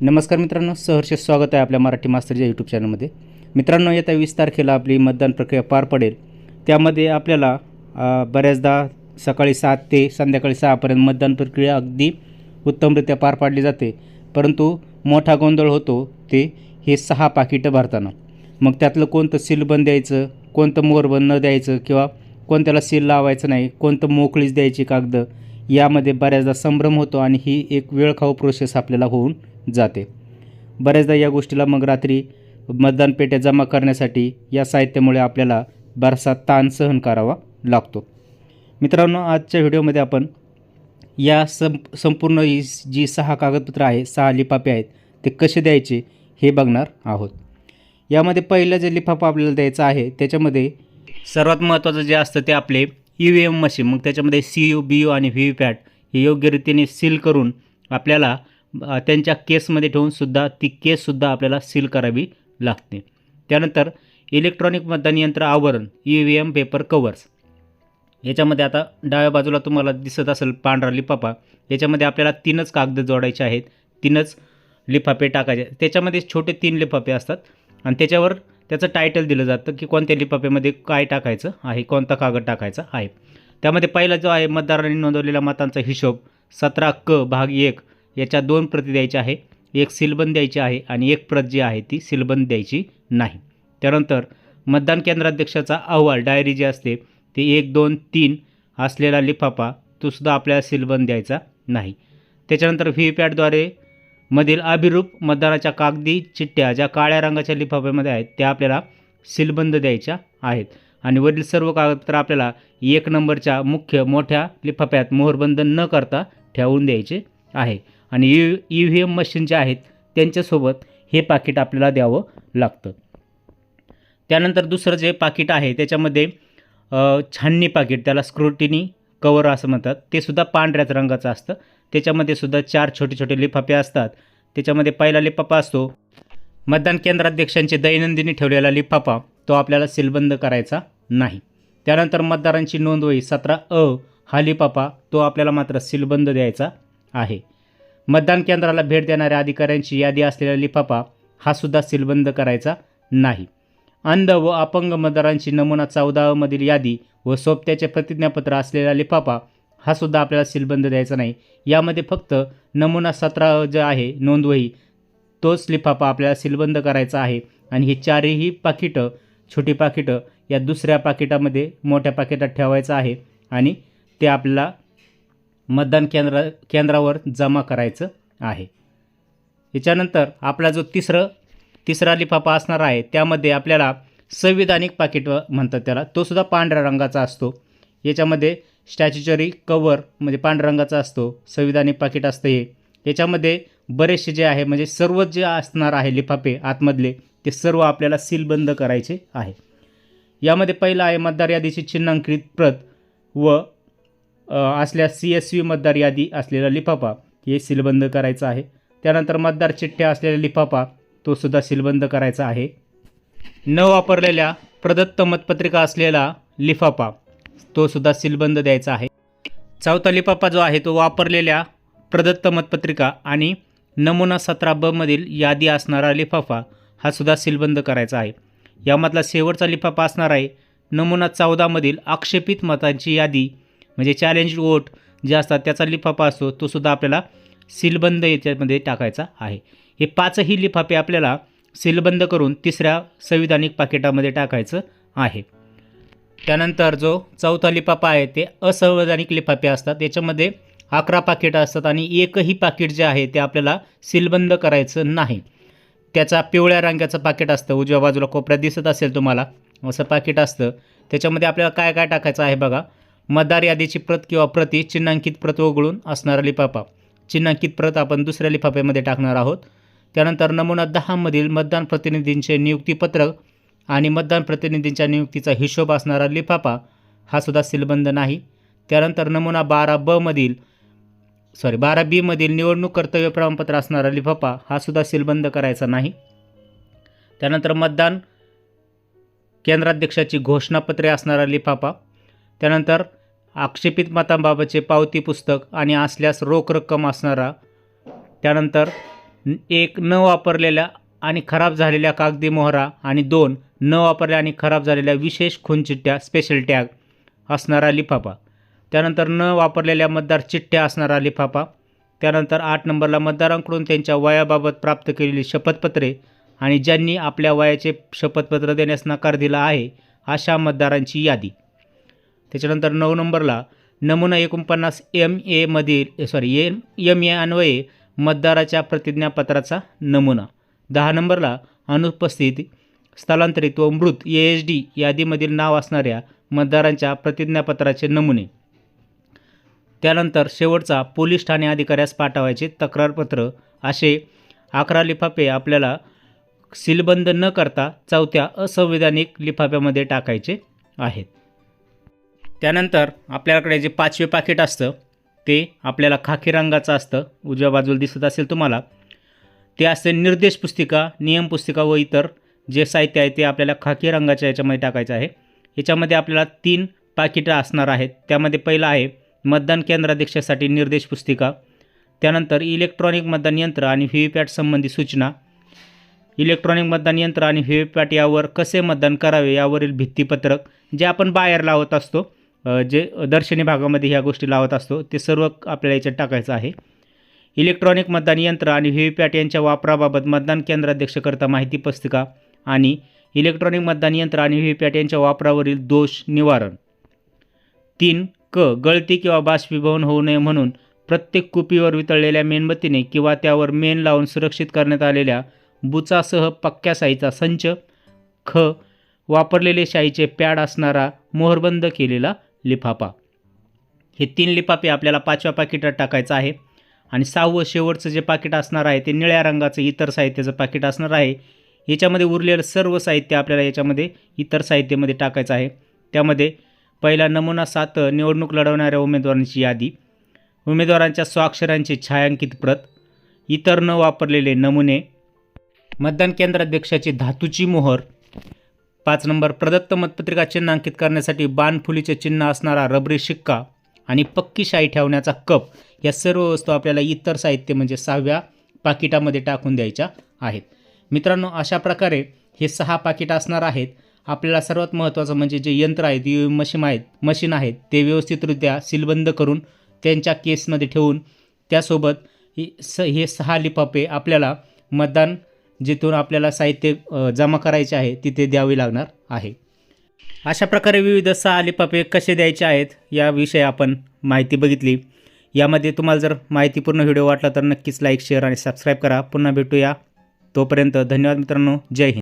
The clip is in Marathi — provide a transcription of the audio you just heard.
नमस्कार मित्रांनो सहर्ष स्वागत आहे आपल्या मराठी मास्तरच्या यूट्यूब चॅनलमध्ये मित्रांनो येत्या वीस तारखेला आपली मतदान प्रक्रिया पार पडेल. त्यामध्ये आपल्याला बऱ्याचदा सकाळी सात ते संध्याकाळी सहापर्यंत मतदान प्रक्रिया अगदी उत्तमरित्या पार पाडली जाते. परंतु मोठा गोंधळ होतो ते हे सहा पाकिटं भरताना. मग त्यातलं कोणतं सीलबंद द्यायचं कोणतं मोरबंद न द्यायचं किंवा कोणत्याला सील लावायचं नाही कोणतं मोकळीच द्यायची कागदं यामध्ये बऱ्याचदा संभ्रम होतो आणि ही एक वेळखाऊ प्रोसेस आपल्याला होऊन जाते. बऱ्याचदा या गोष्टीला मग रात्री मतदान पेट्या जमा करण्यासाठी या साहित्यामुळे आपल्याला बराचसा ताण सहन करावा लागतो. मित्रांनो आजच्या व्हिडिओमध्ये आपण या सं संपूर्ण जी सहा कागदपत्रं आहे सहा लिफाफे आहेत ते कसे द्यायचे हे बघणार आहोत. यामध्ये पहिलं जे लिफाफा आपल्याला द्यायचा आहे त्याच्यामध्ये सर्वात महत्त्वाचं जे असतं ते आपले ई व्ही एम मशीन मग त्याच्यामध्ये सी यू बी यू आणि व्ही व्ही पॅट हे योग्य रीतीने सील करून आपल्याला त्यांच्या केसमध्ये ठेवूनसुद्धा ती केससुद्धा आपल्याला सील करावी लागते. त्यानंतर इलेक्ट्रॉनिक मतदान यंत्र आवरण E V M paper covers याच्यामध्ये आता डाव्या बाजूला तुम्हाला दिसत असेल पांढरा लिफाफा. याच्यामध्ये आपल्याला तीनच कागद जोडायचे आहेत. तीनच लिफाफे टाकायचे त्याच्यामध्ये छोटे तीन लिफाफे असतात. आणि त्याच्यावर त्याचं टायटल दिलं जातं की कोणत्या लिफाफ्यामध्ये काय टाकायचं आहे कोणता कागद टाकायचा आहे. त्यामध्ये पहिला जो आहे मतदारांनी नोंदवलेल्या मतांचा हिशोब सतरा क भाग एक याच्या दोन प्रती द्यायच्या आहे. एक सिलबंद द्यायची आहे आणि एक प्रत जी आहे ती सिलबंद द्यायची नाही. त्यानंतर मतदान केंद्राध्यक्षाचा अहवाल डायरी जी असते ती एक दोन तीन असलेला लिफाफा तो सुद्धा आपल्याला सिलबंद द्यायचा नाही. त्याच्यानंतर व्ही पॅडद्वारे मधील अभिरूप मतदानाच्या कागदी चिठ्ठ्या ज्या काळ्या रंगाच्या लिफाफ्यामध्ये आहेत त्या आपल्याला सीलबंद द्यायच्या आहेत. आणि वरील सर्व कागदपत्र आपल्याला एक नंबरच्या मुख्य मोठ्या लिफाफ्यात मोहरबंद न करता ठेवून द्यायचे आहे. आणि U E V M machine जे आहेत त्यांच्यासोबत हे पाकिट आपल्याला द्यावं लागतं. त्यानंतर दुसरं जे पाकिट आहे त्याच्यामध्ये छाननी पाकिट त्याला स्क्रुटिनी कवर असं म्हणतात. ते सुद्धा पांढऱ्याच रंगाचं असतं. त्याच्यामध्ये सुद्धा चार छोटे छोटे लिफाफे असतात. त्याच्यामध्ये पहिला लिफाफा असतो. मतदान केंद्राध्यक्षांचे दैनंदिनी ठेवलेला लिफाफा तो आपल्याला सीलबंद करायचा नाही. त्यानंतर मतदारांची नोंद होई सतरा अ हा लिफाफा तो आपल्याला मात्र सीलबंद द्यायचा आहे. मतदान केंद्राला भेट देणाऱ्या अधिकाऱ्यांची यादी असलेला लिफाफा हा सुद्धा सीलबंद करायचा नाही. अंध व अपंग मतदारांची नमुना चौदामधील यादी व सोबत्याचे प्रतिज्ञापत्र असलेला लिफाफा हा सुद्धा आपल्याला सीलबंद द्यायचा नाही. यामध्ये फक्त नमुना सतरा जे आहे नोंदवही तोच लिफाफा आपल्याला सीलबंद करायचा आहे. आणि ही चारही पाकिटं छोटी पाकिटं या दुसऱ्या पाकिटामध्ये मोठ्या पाकिटात ठेवायचं आहे. आणि ते आपल्याला मतदान केंद्र केंद्रावर जमा करायचं आहे. याच्यानंतर आपला जो तिसरं तिसरा लिफाफा असणार आहे. त्यामध्ये आपल्याला संविधानिक पाकिट म्हणतात त्याला. तो सुद्धा पांढऱ्या रंगाचा असतो. याच्यामध्ये स्टॅच्युचरी कवर म्हणजे पांढऱ्या रंगाचा असतो. संविधानिक पाकिट असतं हे. याच्यामध्ये बरेचसे जे आहे म्हणजे सर्व जे असणार आहे लिफाफे आतमधले ते सर्व आपल्याला सीलबंद करायचे आहे. यामध्ये पहिलं आहे मतदार यादीची चिन्हांकित प्रत व असल्यास सी एस व्ही मतदार यादी असलेला लिफाफा हे सीलबंद करायचं आहे. त्यानंतर मतदार चिठ्ठ्या असलेला लिफाफा तो सुद्धा सीलबंद करायचा आहे. न वापरलेल्या प्रदत्त मतपत्रिका असलेला लिफाफा तो सुद्धा सीलबंद द्यायचा आहे. चौथा लिफाफा जो आहे तो वापरलेल्या प्रदत्त मतपत्रिका आणि नमुना सतरा बमधील यादी असणारा लिफाफा हा सुद्धा सीलबंद करायचा आहे. यामधला शेवटचा लिफाफा असणार आहे नमुना चौदामधील आक्षेपित मतांची यादी म्हणजे चॅलेंज वोट जे असतात त्याचा लिफाफा असतो तो सुद्धा आपल्याला सीलबंद याच्यामध्ये टाकायचा आहे. हे पाचही लिफाफे आपल्याला सीलबंद करून तिसऱ्या संविधानिक पाकिटामध्ये टाकायचं आहे. त्यानंतर जो चौथा लिफाफा आहे ते असंवैधानिक लिफाफे असतात. याच्यामध्ये अकरा पाकिटं असतात आणि एकही पाकिट जे आहे ते आपल्याला सीलबंद करायचं नाही. त्याचा पिवळ्या रंगाचं पाकिट असतं. उजव्या बाजूला कोपऱ्यात दिसत असेल तुम्हाला असं पाकिट असतं. त्याच्यामध्ये आपल्याला काय काय टाकायचं आहे बघा. मतदार यादीची प्रत किंवा प्रती चिन्हांकित प्रत वगळून असणारा लिफाफा. चिन्हांकित प्रत आपण दुसऱ्या लिफाफ्यामध्ये टाकणार आहोत. त्यानंतर नमुना दहामधील मतदान प्रतिनिधींचे नियुक्तीपत्रक आणि मतदान प्रतिनिधींच्या नियुक्तीचा हिशोब असणारा लिफाफा हा सुद्धा सीलबंद नाही. त्यानंतर नमुना बारा ब मधील सॉरी बारा बीमधील निवडणूक कर्तव्य प्रमाणपत्र असणारा लिफाफा हा सुद्धा सीलबंद करायचा नाही. त्यानंतर मतदान केंद्राध्यक्षाची घोषणापत्रे असणारा लिफाफा. त्यानंतर आक्षेपित मतांबाबतचे पावती पुस्तक आणि असल्यास रोख रक्कम असणारा त्यानंतर एक न वापरलेल्या आणि खराब झालेल्या कागदी मोहरा आणि दोन न वापरल्या आणि खराब झालेल्या विशेष खून चिठ्ठ्या स्पेशल टॅग असणारा लिफाफा. त्यानंतर न वापरलेल्या मतदार चिठ्ठ्या असणारा लिफाफा. त्यानंतर आठ नंबरला मतदारांकडून त्यांच्या वयाबाबत प्राप्त केलेली शपथपत्रे आणि ज्यांनी आपल्या वयाचे शपथपत्र देण्यास नकार दिला आहे अशा मतदारांची यादी. त्याच्यानंतर नऊ नंबरला नमुना एकोणपन्नास एम एमधील सॉरी एम एम ए अन्वये मतदाराच्या प्रतिज्ञापत्राचा नमुना. दहा नंबरला अनुपस्थित स्थलांतरित व मृत ए एच डी यादीमधील नाव असणाऱ्या मतदारांच्या प्रतिज्ञापत्राचे नमुने. त्यानंतर शेवटचा पोलीस ठाणे अधिकाऱ्यास पाठवायचे तक्रारपत्र असे अकरा लिफाफे आपल्याला सीलबंद न करता चौथ्या असंवैधानिक लिफाफ्यामध्ये टाकायचे आहेत. त्यानंतर आपल्याकडे जे पाचवे पाकिट असतं ते आपल्याला खाकी रंगाचं असतं. उजव्या बाजूला दिसत असेल तुम्हाला. ते असते निर्देश पुस्तिका नियम पुस्तिका व इतर जे साहित्य आहे ते आपल्याला खाकी रंगाच्या याच्यामध्ये टाकायचं आहे. याच्यामध्ये आपल्याला तीन पाकिटं असणार आहेत. त्यामध्ये पहिलं आहे मतदान केंद्राध्यक्षासाठी निर्देश पुस्तिका. त्यानंतर इलेक्ट्रॉनिक मतदान यंत्र आणि व्ही व्ही पॅट संबंधी सूचना. इलेक्ट्रॉनिक मतदान यंत्र आणि व्ही व्ही पॅट यावर कसे मतदान करावे यावरील भित्तीपत्रक जे आपण बाहेर लावत असतो जे दर्शनी भागामध्ये ह्या गोष्टी लावत असतो ते सर्व आपल्याला याच्यात टाकायचं आहे. इलेक्ट्रॉनिक मतदान यंत्र आणि व्ही व्ही पॅट यांच्या वापराबाबत मतदान केंद्राध्यक्षकरता माहिती पुस्तिका आणि इलेक्ट्रॉनिक मतदान यंत्र आणि व्ही व्ही पॅट यांच्या वापरावरील दोष निवारण. तीन क गळती किंवा बाष्पीभवन होऊ नये म्हणून प्रत्येक कुपीवर वितळलेल्या मेणबत्तीने किंवा त्यावर मेण लावून सुरक्षित करण्यात आलेल्या बुचासह पक्क्या साईचा संच ख वापरलेले शाईचे पॅड असणारा मोहरबंद केलेला लिफाफा. हे तीन लिफाफे आपल्याला पाचव्या पाकिटात टाकायचं आहे. आणि सहावं शेवटचं जे पाकिट असणार आहे ते निळ्या रंगाचं इतर साहित्याचं पाकिट असणार आहे. याच्यामध्ये उरलेलं सर्व साहित्य आपल्याला याच्यामध्ये इतर साहित्यामध्ये टाकायचं आहे. त्यामध्ये पहिला नमुना सात निवडणूक लढवणाऱ्या उमेदवारांची यादी उमेदवारांच्या स्वाक्षरांची छायांकित प्रत इतर न वापरलेले नमुने मतदान केंद्राध्यक्षाची धातूची मोहर पाच नंबर प्रदत्त मतपत्रिका चिन्हांकित करण्यासाठी बाणफुलीचे चिन्ह असणारा रबरी शिक्का आणि पक्की शाई ठेवण्याचा कप या सर्व वस्तू आपल्याला इतर साहित्य म्हणजे सहाव्या पाकिटामध्ये टाकून द्यायच्या आहेत. मित्रांनो अशा प्रकारे हे सहा पाकिट असणार आहेत. आपल्याला सर्वात महत्त्वाचं म्हणजे जे यंत्र आहेत यू मशीन आहेत मशीन आहेत ते व्यवस्थितरित्या सीलबंद करून त्यांच्या केसमध्ये ठेवून त्यासोबत हे स हे सहा लिफाफे आपल्याला मतदान जिथून आपल्याला साहित्य जमा करायचे आहे तिथे द्यावे लागणार आहे. अशा प्रकारे विविध सहा लिफाफे कसे द्यायचे आहेत याविषयी आपण माहिती बघितली. यामध्ये तुम्हाला जर माहितीपूर्ण व्हिडिओ वाटला तर नक्कीच लाईक शेअर आणि सबस्क्राईब करा. पुन्हा भेटूया. तोपर्यंत धन्यवाद मित्रांनो. जय हिंद.